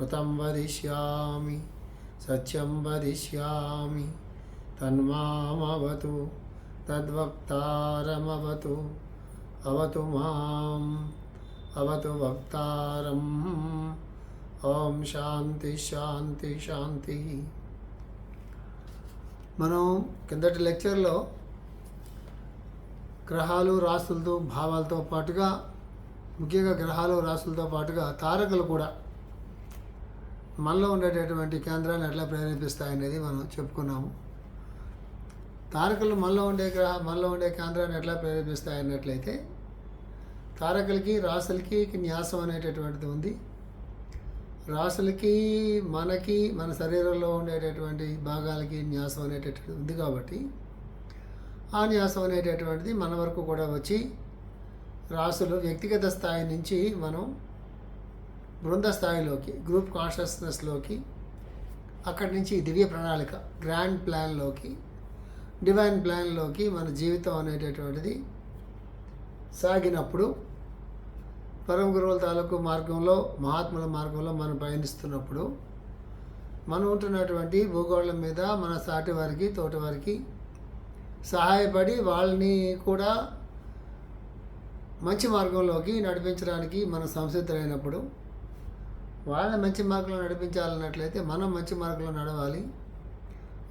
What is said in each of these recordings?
ऋतं वदिष्यामि सत्यं वदिष्यामि तन्मामवतु तद्वक्तारमवतु अवतु माम् अवतु वक्तारम् ఓం శాంతి శాంతి శాంతి మనం కిందటి లెక్చర్లో గ్రహాలు రాసులతో భావాలతో పాటుగా ముఖ్యంగా గ్రహాలు రాసులతో పాటుగా తారకలు కూడా మనలో ఉండేటటువంటి కేంద్రాన్ని ఎట్లా ప్రేరేపిస్తాయనేది మనం చెప్పుకున్నాము. తారకలు మనలో ఉండే గ్రహ మనలో ఉండే కేంద్రాన్ని ఎట్లా ప్రేరేపిస్తాయన్నట్లయితే తారకలకి రాసులకి న్యాసం అనేటటువంటిది ఉంది. రాసులకి మనకి మన శరీరంలో ఉండేటటువంటి భాగాలకి న్యాసం అనేటటువంటిది ఉంది కాబట్టి ఆ న్యాసం అనేటటువంటిది మన వరకు కూడా వచ్చి రాసులు వ్యక్తిగత స్థాయి నుంచి మనం బృంద స్థాయిలోకి గ్రూప్ కాన్షియస్నెస్లోకి అక్కడి నుంచి దివ్య ప్రణాళిక గ్రాండ్ ప్లాన్లోకి డివైన్ ప్లాన్లోకి మన జీవితం అనేటటువంటిది సాగినప్పుడు పరమ గురువుల తాలూకు మార్గంలో మహాత్ముల మార్గంలో మనం పయనిస్తున్నప్పుడు మనం ఉంటున్నటువంటి భూగోళం మీద మన సాటి వారికి తోట వారికి సహాయపడి వాళ్ళని కూడా మంచి మార్గంలోకి నడిపించడానికి మనం సంసిద్ధులైనప్పుడు వాళ్ళని మంచి మార్గంలో నడిపించాలన్నట్లయితే మనం మంచి మార్గంలో నడవాలి.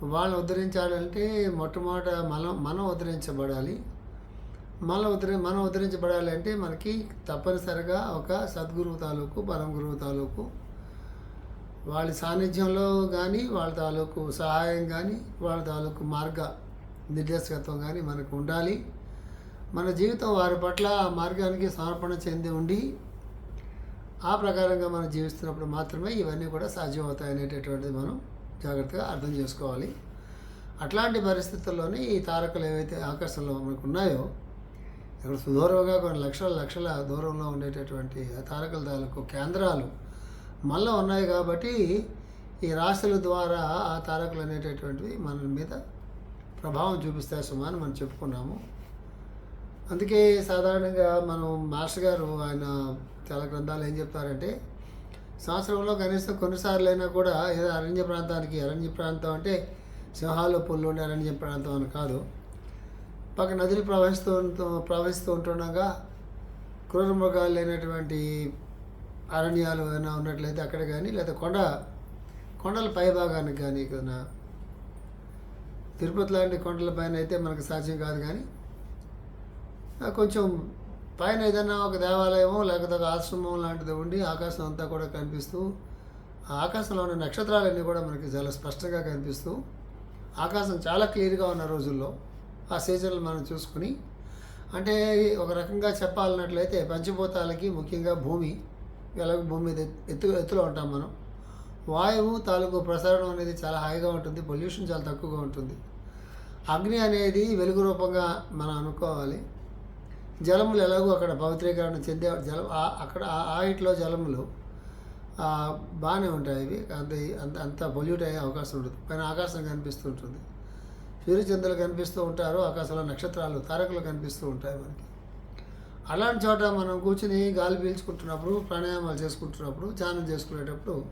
వాళ్ళని ఉద్ధరించాలంటే మొట్టమొదట మనం మనం ఉద్ధరించబడాలి. మనం ఉద్ధరి మనం ఉద్ధరించబడాలి అంటే మనకి తప్పనిసరిగా ఒక సద్గురువు తాలూకు పరమ గురువు తాలూకు వాళ్ళ సాన్నిధ్యంలో కానీ వాళ్ళ తాలూకు సహాయం కానీ వాళ్ళ తాలూకు మార్గ నిర్దేశకత్వం కానీ మనకు ఉండాలి. మన జీవితం వారి పట్ల ఆ మార్గానికి సమర్పణ చెంది ఉండి ఆ ప్రకారంగా మనం జీవిస్తున్నప్పుడు మాత్రమే ఇవన్నీ కూడా సాధ్యమవుతాయి అనేటటువంటిది మనం జాగ్రత్తగా అర్థం చేసుకోవాలి. అట్లాంటి పరిస్థితుల్లోనే ఈ తారకలు ఏవైతే ఆకర్షణలో మనకు ఉన్నాయో ఇక్కడ సుదూరంగా కొన్ని లక్షల లక్షల దూరంలో ఉండేటటువంటి ఆ తారకల తాలూకు కేంద్రాలు మళ్ళీ ఉన్నాయి కాబట్టి ఈ రాశుల ద్వారా ఆ తారకులు అనేటటువంటివి మన మీద ప్రభావం చూపిస్తాయి సుమా అని మనం చెప్పుకున్నాము. అందుకే సాధారణంగా మనం మాస్టర్ గారు ఆయన చాలా గ్రంథాలు ఏం చెప్తారంటే సంవత్సరంలో కనీసం కొన్నిసార్లు అయినా కూడా ఏదో అరణ్య ప్రాంతానికి అరణ్య ప్రాంతం అంటే సింహాలు పుల్లు ఉండే అరణ్య ప్రాంతం అని కాదు. పక్క నదులు ప్రవహిస్తూ ప్రవహిస్తూ ఉంటుండగా క్రూర మృగాలు లేనటువంటి అరణ్యాలు ఏమైనా ఉన్నట్లయితే అక్కడ కానీ లేదా కొండ కొండల పై భాగానికి కానీ ఏదైనా తిరుపతి లాంటి కొండల పైన అయితే మనకు సాధ్యం కాదు కానీ కొంచెం పైన ఏదైనా ఒక దేవాలయమో లేకపోతే ఒక ఆశ్రమం లాంటిది ఉండి ఆకాశం అంతా కూడా కనిపిస్తూ ఆ ఆకాశంలో ఉన్న నక్షత్రాలన్నీ కూడా మనకి చాలా స్పష్టంగా కనిపిస్తూ ఆకాశం చాలా క్లియర్గా ఉన్న రోజుల్లో ఆ సీజన్లు మనం చూసుకుని అంటే ఒక రకంగా చెప్పాలన్నట్లయితే పంచభూతాలకి ముఖ్యంగా భూమి ఎలాగో భూమి మీద ఎత్తు ఎత్తులో ఉంటాం మనం. వాయువు తాలూకు ప్రసరణం అనేది చాలా హాయిగా ఉంటుంది పొల్యూషన్ చాలా తక్కువగా ఉంటుంది. అగ్ని అనేది వెలుగు రూపంగా మనం అనుకోవాలి. జలములు ఎలాగో అక్కడ పవిత్రీకరణ చెందే జలం ఆ- అక్కడ ఆ- ఆ ఇట్లో జలములు బాగానే ఉంటాయి అవి. అంత అంత అంత పొల్యూట్ అయ్యే అవకాశం ఉండదు పైన ఆకాశం కనిపిస్తూ ఉంటుంది. సూర్యచంద్రులు కనిపిస్తూ ఉంటారు. ఆకాశంలో నక్షత్రాలు తారకులు కనిపిస్తూ ఉంటాయి మనకి. అలాంటి చోట మనం కూర్చుని గాలి పీల్చుకుంటున్నప్పుడు ప్రాణాయామాలు చేసుకుంటున్నప్పుడు ధ్యానం చేసుకునేటప్పుడు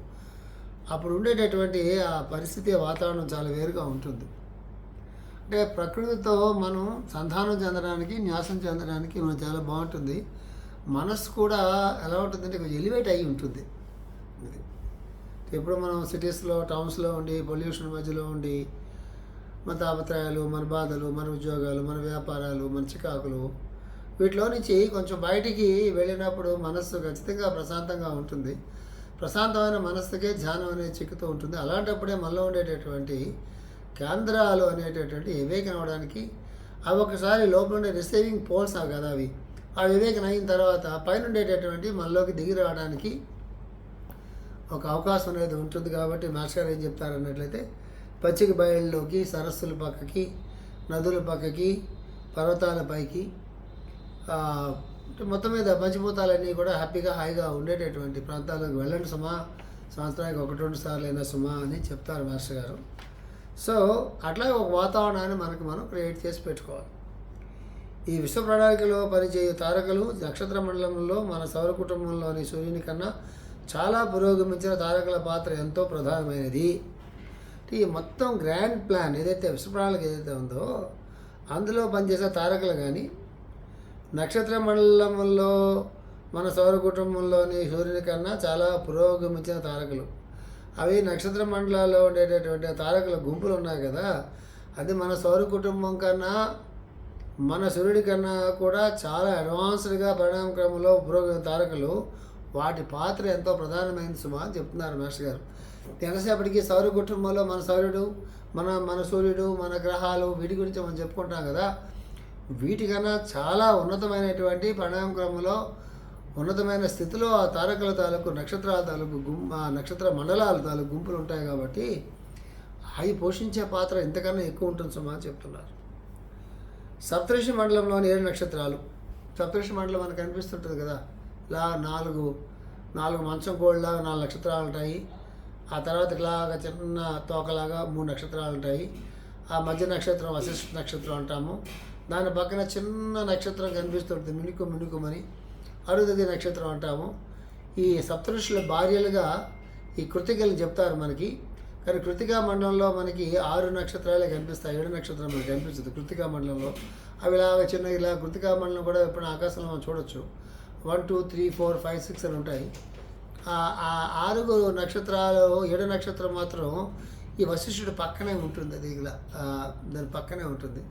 అప్పుడు ఉండేటటువంటి ఆ పరిస్థితి వాతావరణం చాలా వేరుగా ఉంటుంది. అంటే ప్రకృతితో మనం సంధానం చెందడానికి న్యాసం చెందడానికి మనం చాలా బాగుంటుంది. మనస్సు కూడా ఎలా ఉంటుందంటే కొంచెం ఎలివేట్ అయి ఉంటుంది. ఇది ఎప్పుడు మనం సిటీస్లో టౌన్స్లో ఉండి పొల్యూషన్ మధ్యలో ఉండి మన తాపత్రయాలు మన బాధలు మన ఉద్యోగాలు మన వ్యాపారాలు మన చికాకులు వీటిలో నుంచి కొంచెం బయటికి వెళ్ళినప్పుడు మనస్సు ఖచ్చితంగా ప్రశాంతంగా ఉంటుంది. ప్రశాంతమైన మనస్సుకే ధ్యానం అనేది చిక్కుతూ ఉంటుంది. అలాంటప్పుడే మనలో ఉండేటటువంటి కేంద్రాలు అనేటటువంటి వివేకం అవ్వడానికి అవి ఒకసారి లోపల రిసీవింగ్ పోల్స్ అవి కదా అవి. ఆ వివేకం అయిన తర్వాత పైన ఉండేటటువంటి మనలోకి దిగి రావడానికి ఒక అవకాశం అనేది ఉంటుంది కాబట్టి మాస్టర్ గారు ఏం చెప్తారన్నట్లయితే పచ్చిక బయళ్ళలోకి సరస్సుల పక్కకి నదుల పక్కకి పర్వతాల పైకి మొత్తం మీద పంచభూతాలన్నీ కూడా హ్యాపీగా హాయిగా ఉండేటటువంటి ప్రాంతాలకు వెళ్ళండి సుమా. సంవత్సరానికి ఒకటి రెండు సార్లు అయినా సుమా అని చెప్తారు మాస్టర్ గారు. సో అట్లా ఒక వాతావరణాన్ని మనకి మనం క్రియేట్ చేసి పెట్టుకోవాలి. ఈ విశ్వ ప్రణాళికలో పనిచేయు తారకలు నక్షత్ర మండలంలో మన సౌర కుటుంబంలోని సూర్యుని కన్నా చాలా పురోగమించిన తారకల పాత్ర ఎంతో ప్రధానమైనది. ఈ మొత్తం గ్రాండ్ ప్లాన్ ఏదైతే విశ్వ ప్రణాళిక ఏదైతే ఉందో అందులో పనిచేసే తారకలు కానీ నక్షత్ర మండలంలో మన సౌర కుటుంబంలోని సూర్యుని కన్నా చాలా పురోగమించిన తారకలు. అవి నక్షత్ర మండలాల్లో ఉండేటటువంటి తారకుల గుంపులు ఉన్నాయి కదా అది మన సౌర కుటుంబం కన్నా మన సూర్యుడి కన్నా కూడా చాలా అడ్వాన్స్డ్గా పరిణామ క్రమంలో పురోగమ తారకులు వాటి పాత్ర ఎంతో ప్రధానమైనది సుమా అని చెప్తున్నారు మాస్టర్ గారు. ఎంతసేపటికి సౌర కుటుంబంలో మన సౌర్యుడు మన మన సూర్యుడు మన గ్రహాలు వీటి గురించి మనం చెప్పుకుంటాం కదా వీటికన్నా చాలా ఉన్నతమైనటువంటి పరిణామ క్రమంలో ఉన్నతమైన స్థితిలో ఆ తారకల తాలూకు నక్షత్రాల తాలూకు గుం ఆ నక్షత్ర మండలాల తాలూకు గుంపులు ఉంటాయి కాబట్టి అవి పోషించే పాత్ర ఇంతకన్నా ఎక్కువ ఉంటుంది సుమా అని చెప్తున్నారు. సప్తర్షి మండలంలోని ఏడు నక్షత్రాలు. సప్తర్షి మండలం మనకు కనిపిస్తుంటుంది కదా. ఇలా నాలుగు నాలుగు మంచం కోళ్ళలాగా నాలుగు నక్షత్రాలు ఉంటాయి. ఆ తర్వాత ఇలాగా చిన్న తోకలాగా మూడు నక్షత్రాలు ఉంటాయి. ఆ మధ్య నక్షత్రం వశిష్ఠ నక్షత్రం అంటాము. దాని పక్కన చిన్న నక్షత్రం కనిపిస్తుంటుంది. మిణుకు మిణుకుమని అరుదతి నక్షత్రం అంటాము. ఈ సప్తఋషుల భార్యలుగా ఈ కృతికలు చెప్తారు మనకి. కానీ కృతికా మండలంలో మనకి ఆరు నక్షత్రాలే కనిపిస్తాయి ఏడు నక్షత్రం మనకి కనిపిస్తుంది కృతికా మండలంలో. అవి ఇలాగ చిన్న ఇలా కృతికా మండలం కూడా ఎప్పుడు ఆకాశంలో మనం చూడొచ్చు. One two three four five six అని ఉంటాయి. ఆ- ఆరుగురు నక్షత్రాలు ఏడు నక్షత్రం మాత్రం ఈ వశిష్ఠుడు పక్కనే ఉంటుంది అది ఇలా దాని పక్కనే ఉంటుంది.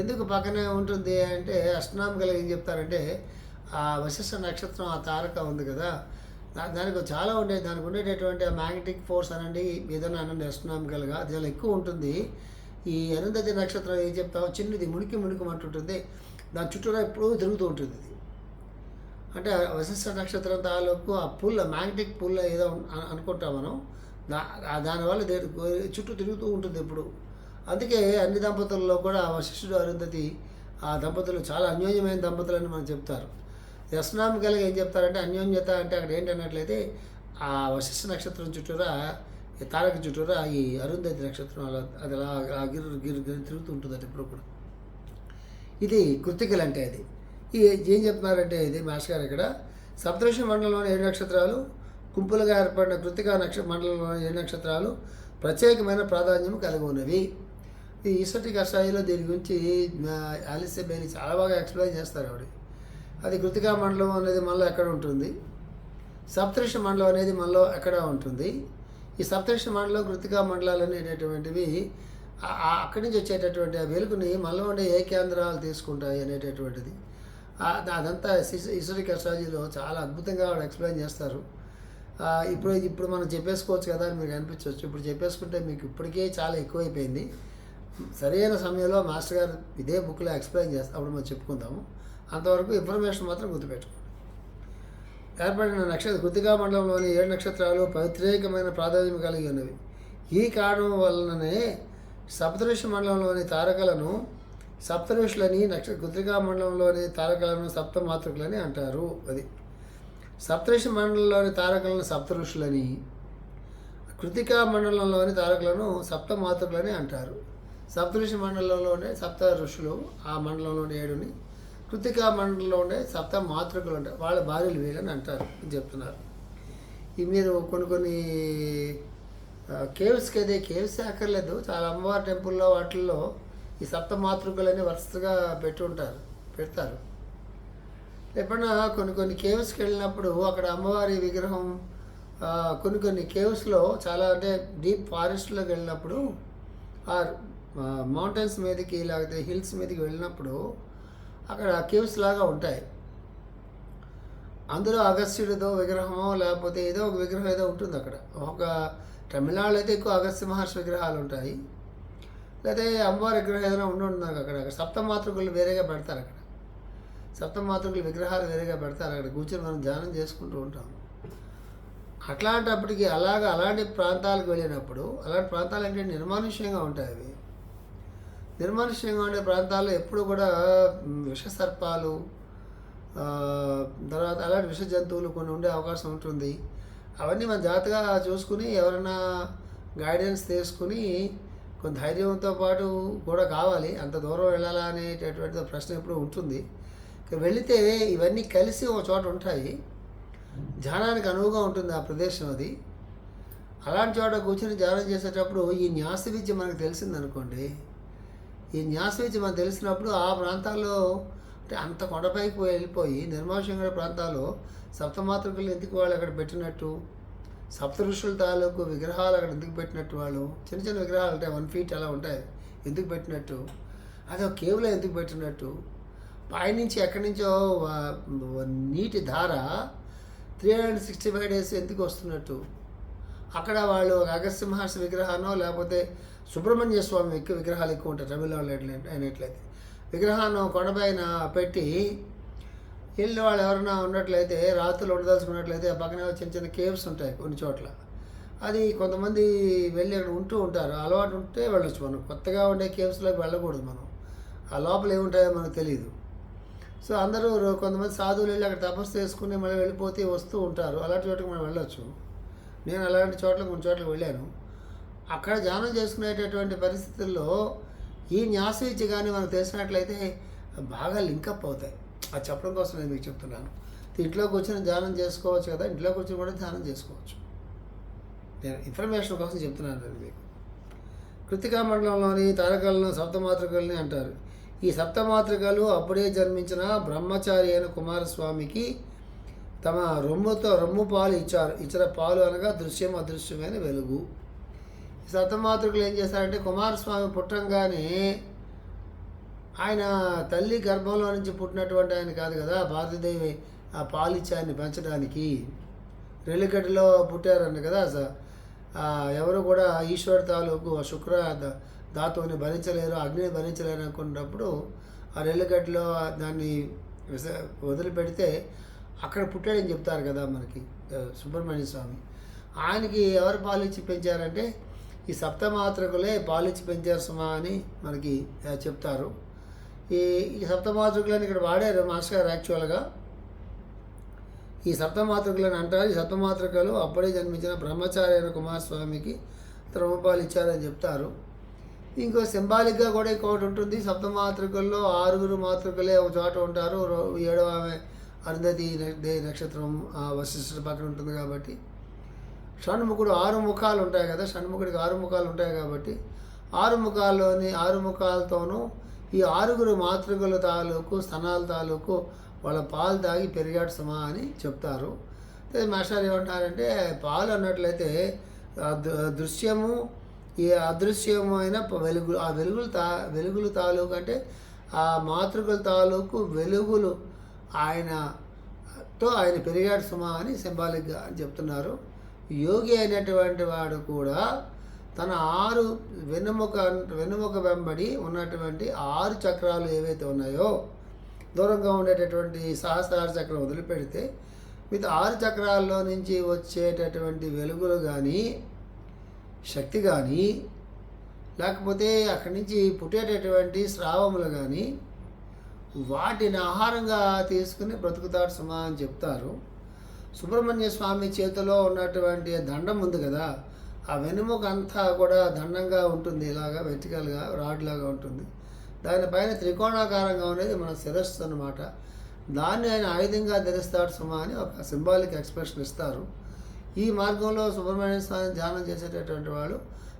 ఎందుకు పక్కనే ఉంటుంది అంటే అష్టనామికలు ఏం చెప్తారంటే ఆ వశిష్ఠ నక్షత్రం ఆ తారక ఉంది కదా దానికి చాలా ఉండే దానికి ఉండేటటువంటి ఆ మ్యాగ్నెటిక్ ఫోర్స్ అనండి ఏదైనా అనండి ఎస్ట్రానామికల్గా అది చాలా ఎక్కువ ఉంటుంది. ఈ అరుంధతి నక్షత్రం ఏం చెప్తామో చిన్నది మునికి మునికమంటుంటుంది దాని చుట్టూరా ఎప్పుడూ తిరుగుతూ ఉంటుంది ఇది అంటే ఆ వశిష్ఠ నక్షత్రం తాలూకు ఆ పుల్ల మ్యాగ్నెటిక్ పుల్ల ఏదో అనుకుంటాం మనం. దా దానివల్ల చుట్టూ తిరుగుతూ ఉంటుంది ఎప్పుడు. అందుకే అన్ని దంపతుల్లో కూడా వశిష్ఠుడు అరుంధతి ఆ దంపతులు చాలా అన్యోన్యమైన దంపతులని మనం చెప్తారు. ఎస్నామికల్గా ఏం చెప్తారంటే అన్యోన్యత అంటే అక్కడ ఏంటన్నట్లయితే ఆ వశిష్ఠ నక్షత్రం చుట్టూరా ఈ తారక చుట్టూరా ఈ అరుంధతి నక్షత్రం అలా అది అలా ఆ గిరు గిరు గిరు తిరుగుతూ ఉంటుందండి ఇప్పుడు కూడా. ఇది కృతికలు అంటే అది. ఈ ఏం చెప్తున్నారంటే ఇది మాస్టర్ గారు ఇక్కడ సప్తృష మండలంలోని ఏడు నక్షత్రాలు గుంపులుగా ఏర్పడిన కృతిక నక్ష మండలంలోని ఏడు నక్షత్రాలు ప్రత్యేకమైన ప్రాధాన్యం కలిగి ఉన్నవి. ఈ ఈసటి కషాయిలో దీని గురించి ఆ, ఆలిస్య చాలా బాగా ఎక్స్ప్లెయిన్ చేస్తారు ఆవిడ. అది కృతికా మండలం అనేది మనలో ఎక్కడ ఉంటుంది? సప్తఋషి మండలం అనేది మనలో ఎక్కడ ఉంటుంది? ఈ సప్తఋషి మండలం కృతికా మండలాలు అనేటటువంటివి అక్కడి నుంచి వచ్చేటటువంటి ఆ వెలుగుని మనలో ఉండే ఏ కేంద్రాలు తీసుకుంటాయి అనేటటువంటిది. అదంతా ఈశ్వరి కష్టాజీలో చాలా అద్భుతంగా వాడు ఎక్స్ప్లెయిన్ చేస్తారు. ఇప్పుడు ఇప్పుడు మనం చెప్పేసుకోవచ్చు కదా అని మీకు అనిపించవచ్చు. ఇప్పుడు చెప్పేసుకుంటే మీకు ఇప్పటికే చాలా ఎక్కువైపోయింది. సరైన సమయంలో మాస్టర్ గారు ఇదే బుక్లో ఎక్స్ప్లెయిన్ చేస్తారు అప్పుడు మనం చెప్పుకుందాము. అంతవరకు ఇన్ఫర్మేషన్ మాత్రం గుర్తుపెట్టుకోండి ఏర్పడిన నక్షత్ర కృతికా మండలంలోని ఏడు నక్షత్రాలు ప్రత్యేకమైన ప్రాధాన్యం కలిగి ఉన్నవి. ఈ కారణం వలననే సప్తఋషి మండలంలోని తారకలను సప్తఋషులని నక్షత్ర కృతికా మండలంలోని తారకలను సప్త మాతృకులని అంటారు అది. సప్తఋషి మండలంలోని తారకలను సప్త ఋషులని కృతికా మండలంలోని తారకులను సప్త మాతృకులని అంటారు. సప్తఋషి మండలంలోనే సప్త ఋషులు ఆ మండలంలోని ఏడుని కృతికా మండలంలో ఉండే సప్త మాతృకలు ఉంటాయి. వాళ్ళ భార్యలు వీళ్ళని అంటారు అని చెప్తున్నారు. ఈ మీరు కొన్ని కొన్ని కేవ్స్కి అయితే కేవ్స్ అక్కర్లేదు. చాలా అమ్మవారి టెంపుల్లో వాటిల్లో ఈ సప్త మాతృకలని వరుసగా పెట్టి ఉంటారు పెడతారు. ఎప్పుడన్నా కొన్ని కొన్ని కేవ్స్కి వెళ్ళినప్పుడు అక్కడ అమ్మవారి విగ్రహం కొన్ని కొన్ని కేవ్స్లో చాలా అంటే డీప్ ఫారెస్ట్లోకి వెళ్ళినప్పుడు ఆ మౌంటైన్స్ మీదకి లేకపోతే హిల్స్ మీదకి వెళ్ళినప్పుడు అక్కడ కేవ్స్ లాగా ఉంటాయి. అందులో అగస్త్యుడితో విగ్రహమో లేకపోతే ఏదో ఒక విగ్రహం ఏదో ఉంటుంది అక్కడ. ఒక తమిళనాడులో అయితే ఎక్కువ అగస్త్య మహర్షి విగ్రహాలు ఉంటాయి. లేకపోతే అమ్మవారి విగ్రహం ఏదైనా ఉండి ఉంటుంది అక్కడ. అక్కడ సప్తమాతృకులు వేరేగా పెడతారు అక్కడ. సప్తమాతృకులు విగ్రహాలు వేరేగా పెడతారు అక్కడ. కూర్చొని మనం ధ్యానం చేసుకుంటూ ఉంటాం. అట్లాంటప్పటికి అలాగ అలాంటి ప్రాంతాలకు వెళ్ళినప్పుడు అలాంటి ప్రాంతాలు అంటే నిర్మానుష్యంగా ఉంటాయి అవి. నిర్మానుష్యంగా ఉండే ప్రాంతాల్లో ఎప్పుడు కూడా విష సర్పాలు తర్వాత అలాంటి విష జంతువులు కొన్ని ఉండే అవకాశం ఉంటుంది. అవన్నీ మన జాగ్రత్తగా చూసుకుని ఎవరైనా గైడెన్స్ తీసుకుని కొంత ధైర్యంతో పాటు కూడా కావాలి. అంత దూరం వెళ్ళాలా అనేటటువంటి ప్రశ్న ఎప్పుడు ఉంటుంది. ఇక వెళితే ఇవన్నీ కలిసి ఒక చోట ఉంటాయి. ధ్యానానికి అనువుగా ఉంటుంది ఆ ప్రదేశం అది. అలాంటి చోట కూర్చొని ధ్యానం చేసేటప్పుడు ఈ న్యాస విద్య మనకు తెలిసిందనుకోండి ఈ న్యాస విద్య మనకు తెలిసినప్పుడు ఆ ప్రాంతాల్లో అంటే అంత కొండపైకి వెళ్ళిపోయి నిర్మానుష్యంగా ప్రాంతాల్లో సప్తమాతృకలు ఎందుకు వాళ్ళు అక్కడ పెట్టినట్టు? సప్త ఋషుల తాలూకు విగ్రహాలు అక్కడ ఎందుకు పెట్టినట్టు వాళ్ళు? చిన్న చిన్న విగ్రహాలు ఉంటాయి వన్ ఫీట్ అలా ఉంటాయి. ఎందుకు పెట్టినట్టు? అది ఒక కేవ్లో ఎందుకు పెట్టినట్టు? పైనుంచి ఎక్కడి నుంచో నీటి ధార three hundred sixty five days ఎందుకు వస్తున్నట్టు? అక్కడ వాళ్ళు ఒక అగస్త్య మహర్షి విగ్రహానో లేకపోతే సుబ్రహ్మణ్య స్వామి ఎక్కువ విగ్రహాలు ఎక్కువ ఉంటాయి తమిళనాడులో అయినట్లయితే విగ్రహాన్ని కొండపైన పెట్టి ఇల్లు వాళ్ళు ఎవరైనా ఉన్నట్లయితే రాత్రులు ఉండదలుచుకున్నట్లయితే ఆ పక్కనే చిన్న చిన్న కేవ్స్ ఉంటాయి కొన్ని చోట్ల. అది కొంతమంది వెళ్ళి అక్కడ ఉంటూ ఉంటారు. అలవాటు ఉంటే వెళ్ళొచ్చు మనం. కొత్తగా ఉండే కేవ్స్లోకి వెళ్ళకూడదు మనం. ఆ లోపల ఏముంటాయో మనకు తెలియదు సో అందరూ కొంతమంది సాధువులు వెళ్ళి అక్కడ తపస్సు చేసుకుని మళ్ళీ వెళ్ళిపోతే వస్తూ ఉంటారు. అలాంటి చోటకి మనం వెళ్ళొచ్చు. నేను అలాంటి చోట్ల కొన్ని చోట్లకి వెళ్ళాను. అక్కడ ధ్యానం చేసుకునేటటువంటి పరిస్థితుల్లో ఈ న్యాసవిద్య కానీ మనకు తెలిసినట్లయితే బాగా లింకప్ అవుతాయి. అది చెప్పడం కోసం నేను మీకు చెప్తున్నాను. ఇంట్లోకి కూర్చొని ధ్యానం చేసుకోవచ్చు కదా ఇంట్లో కూర్చొని కూడా ధ్యానం చేసుకోవచ్చు. నేను ఇన్ఫర్మేషన్ కోసం చెప్తున్నాను అండి మీకు. కృతికా మండలంలోని తారకలను సప్తమాతృకల్ని అంటారు. ఈ సప్తమాతృకలు అప్పుడే జన్మించిన బ్రహ్మచారి అయిన కుమారస్వామికి తమ రొమ్ముతో రొమ్ము పాలు ఇచ్చారు. ఇచ్చిన పాలు అనగా దృశ్యం అదృశ్యమైన వెలుగు. సతమాతృకులు ఏం చేశారంటే కుమారస్వామి పుట్టంగానే ఆయన తల్లి గర్భంలో నుంచి పుట్టినటువంటి ఆయన కాదు కదా భారతదేవి ఆ పాలిత్యాన్ని పెంచడానికి రెల్లిగడ్డలో పుట్టారన్న కదా స- ఎవరు కూడా ఈశ్వర తాలూకు ఆ శుక్ర ధాతువుని భరించలేరు అగ్నిని భరించలేరు అనుకున్నప్పుడు ఆ రెల్లిగడ్డలో దాన్ని విస- వదిలిపెడితే అక్కడ పుట్టాడని చెప్తారు కదా మనకి సుబ్రహ్మణ్య స్వామి. ఆయనకి ఎవరు పాలిచ్చి పెంచారంటే ఈ సప్తమాతృకులే పాలిచ్చి పెంచారు సుమా అని మనకి చెప్తారు. ఈ ఈ సప్తమాతృకులని ఇక్కడ వాడారు మాస్టర్ గారు యాక్చువల్గా. ఈ సప్తమాతృకులను అంటారు. ఈ సప్తమాతృకలు అప్పుడే జన్మించిన బ్రహ్మచారి అయిన కుమారస్వామికి త్రమపాలు ఇచ్చారని చెప్తారు. ఇంకో సింబాలిక్గా కూడా ఇంకొకటి ఉంటుంది. సప్తమాతృకల్లో ఆరుగురు మాతృకలే ఒక చోట ఉంటారు. ఏడవ ఆమె అరుంధతి నక్షత్రం ఆ వశిష్ఠుడి పక్కన ఉంటుంది కాబట్టి. షణ్ముఖుడు ఆరు ముఖాలు ఉంటాయి కదా షణ్ముఖుడికి ఆరు ముఖాలు ఉంటాయి కాబట్టి ఆరు ముఖాల్లోని ఆరు ముఖాలతోనూ ఈ ఆరుగురు మాతృకల తాలూకు స్థనాల తాలూకు వాళ్ళ పాలు తాగి పెరిగాడు సుమా అని చెప్తారు. మాస్టర్ ఏమంటారంటే పాలు అన్నట్లయితే దృశ్యము ఈ అదృశ్యము అయిన వెలుగు ఆ వెలుగులు తా వెలుగులు తాలూకు అంటే ఆ మాతృకల తాలూకు వెలుగులు ఆయనతో ఆయన పెరిగాడు సుమా అని సింబాలిక్గా అని చెప్తున్నారు. యోగి అయినటువంటి వాడు కూడా తన ఆరు వెన్నుముక వెన్నుముక వెంబడి ఉన్నటువంటి ఆరు చక్రాలు ఏవైతే ఉన్నాయో దూరంగా ఉండేటటువంటి సహస్రార చక్రం వదిలిపెడితే మిగతా ఆరు చక్రాల్లో నుంచి వచ్చేటటువంటి వెలుగులు కానీ శక్తి కానీ లేకపోతే అక్కడి నుంచి పుట్టేటటువంటి స్రావములు కానీ వాటిని ఆహారంగా తీసుకుని బ్రతుకుతాడు సుమా అని చెప్తారు. సుబ్రహ్మణ్య స్వామి చేతిలో ఉన్నటువంటి దండం ఉంది కదా ఆ వెనుముక అంతా కూడా దండంగా ఉంటుంది ఇలాగా వెర్టికల్గా రాడ్లాగా ఉంటుంది. దానిపైన త్రికోణాకారంగా ఉండేది మన శిరస్సు అనమాట దాన్ని ఆయన ఆయుధంగా ధరిస్తాడు సుమా అని ఒక సింబాలిక్ ఎక్స్ప్రెషన్ ఇస్తారు. ఈ మార్గంలో సుబ్రహ్మణ్య స్వామి ధ్యానం చేసేటటువంటి వాళ్ళు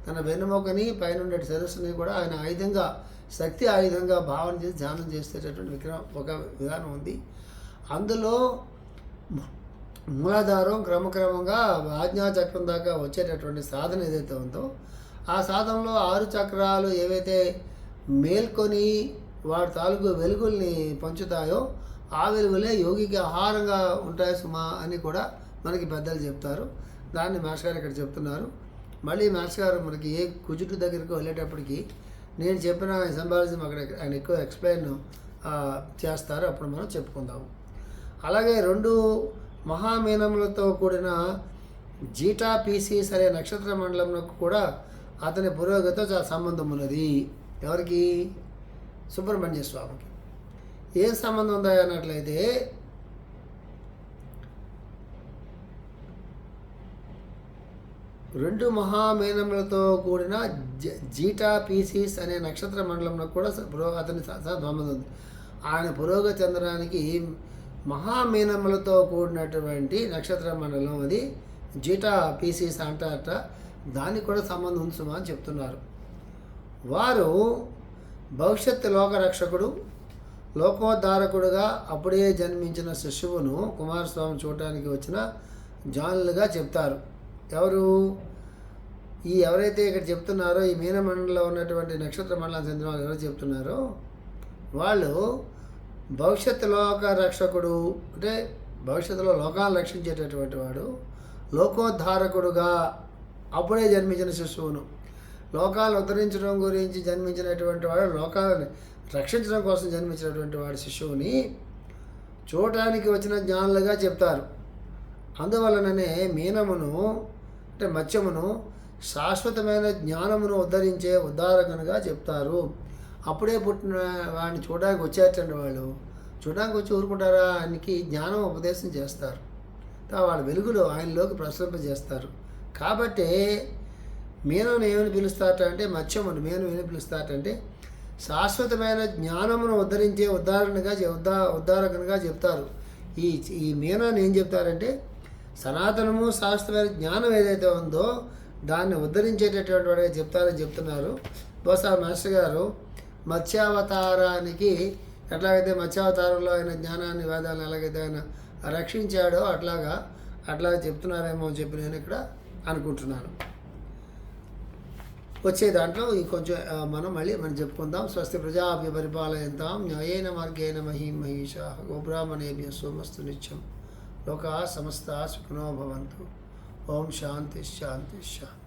తన వెన్నుముకని పైన ఉండే శిరస్సుని కూడా ఆయన ఆయుధంగా శక్తి ఆయుధంగా భావన చేసి ధ్యానం చేసేటటువంటి విగ్రహం ఒక విధానం ఉంది. అందులో మూలాధారం క్రమక్రమంగా ఆజ్ఞా చక్రం దాకా వచ్చేటటువంటి సాధన ఏదైతే ఉందో ఆ సాధనలో ఆరు చక్రాలు ఏవైతే మేల్కొని వాడి తాలూకు వెలుగుల్ని పంచుతాయో ఆ వెలుగులే యోగికి ఆహారంగా ఉంటాయి సుమా అని కూడా మనకి పెద్దలు చెప్తారు. దాన్ని మాస్టర్ గారు ఇక్కడ చెప్తున్నారు. మళ్ళీ మాస్టర్ గారు మనకి ఏ కుజుటు దగ్గరికి వెళ్ళేటప్పటికి నేను చెప్పిన సంబాలిజం అక్కడ ఆయన ఎక్కువ ఎక్స్ప్లెయిన్ చేస్తారు. అప్పుడు మనం చెప్పుకుందాము అలాగే రెండు మహామీనములతో కూడిన జీటా పీసీస్ అనే నక్షత్ర మండలంలో కూడా అతని పురోగతితో చాలా సంబంధం ఉన్నది ఎవరికి? సుబ్రహ్మణ్య స్వామికి. ఏం సంబంధం ఉందా అన్నట్లయితే రెండు మహామేనములతో కూడిన జ- జీటా పీసీస్ అనే నక్షత్ర మండలంలో కూడా పురో అతని సంబంధం ఉంది. ఆయన పురోగతి చెందడానికి మహామీనములతో కూడినటువంటి నక్షత్ర మండలం అది. జీటా పీసీస్ అంటారట దానికి కూడా సంబంధం ఉంచుమా అని చెప్తున్నారు. వారు భవిష్యత్తు లోకరక్షకుడు లోకోద్ధారకుడుగా అప్పుడే జన్మించిన శిశువును కుమారస్వామి చూడటానికి వచ్చిన జానులుగా చెప్తారు. ఎవరు? ఈ ఎవరైతే ఇక్కడ చెప్తున్నారో ఈ మీనమండలంలో ఉన్నటువంటి నక్షత్ర మండలం చెందిన వాళ్ళు ఎవరు చెప్తున్నారో వాళ్ళు భవిష్యత్ లోక రక్షకుడు అంటే భవిష్యత్తులో లోకాలు రక్షించేటటువంటి వాడు లోకోద్ధారకుడుగా అప్పుడే జన్మించిన శిశువును. లోకాలు ఉద్ధరించడం గురించి జన్మించినటువంటి వాడు లోకాలను రక్షించడం కోసం జన్మించినటువంటి వాడు శిశువుని చూడటానికి వచ్చిన జ్ఞానులుగా చెప్తారు. అందువలననే మీనమును అంటే మత్స్యమును శాశ్వతమైన జ్ఞానమును ఉద్ధరించే ఉద్ధారకునిగా చెప్తారు. అప్పుడే పుట్టిన వాడిని చూడడానికి వచ్చేటండి వాళ్ళు. చూడడానికి వచ్చి ఊరుకుంటారా? ఆయనకి జ్ఞానం ఉపదేశం చేస్తారు. వాళ్ళ వెలుగులో ఆయనలోకి ప్రసరింపజేస్తారు. కాబట్టి మీనను ఏమని పిలుస్తారంటే అంటే మత్స్యమును మీనం ఏమని పిలుస్తారంటే శాశ్వతమైన జ్ఞానమును ఉద్ధరించే ఉదాహరణగా ఉద్దా ఉద్ధారకునిగా చెప్తారు. ఈ ఈ మీనాన్ని ఏం చెప్తారంటే సనాతనము శాశ్వతమైన జ్ఞానం ఏదైతే ఉందో దాన్ని ఉద్ధరించేటటువంటి వాడిగా చెప్తారని చెప్తున్నారు. బహుశా మాస్టర్ గారు మత్స్యావతారానికి ఎట్లాగైతే మత్స్యావతారంలో ఆయన జ్ఞానాన్ని వేదాలను ఎలాగైతే ఆయన రక్షించాడో అట్లాగా అట్లా చెప్తున్నారేమో అని చెప్పి నేను ఇక్కడ అనుకుంటున్నాను. వచ్చే దాంట్లో ఇంకొంచెం మనం మళ్ళీ మనం చెప్పుకుందాం. స్వస్తి ప్రజాభ్య పరిపాలయంతాం. న్యాయేన మార్గేణ మహీం మహిషా. గోబ్రాహ్మణేభ్య సోమస్తు నిత్యం. లోకా సమస్త సుఖినో భవంతు. ఓం శాంతి శాంతి శాంతి.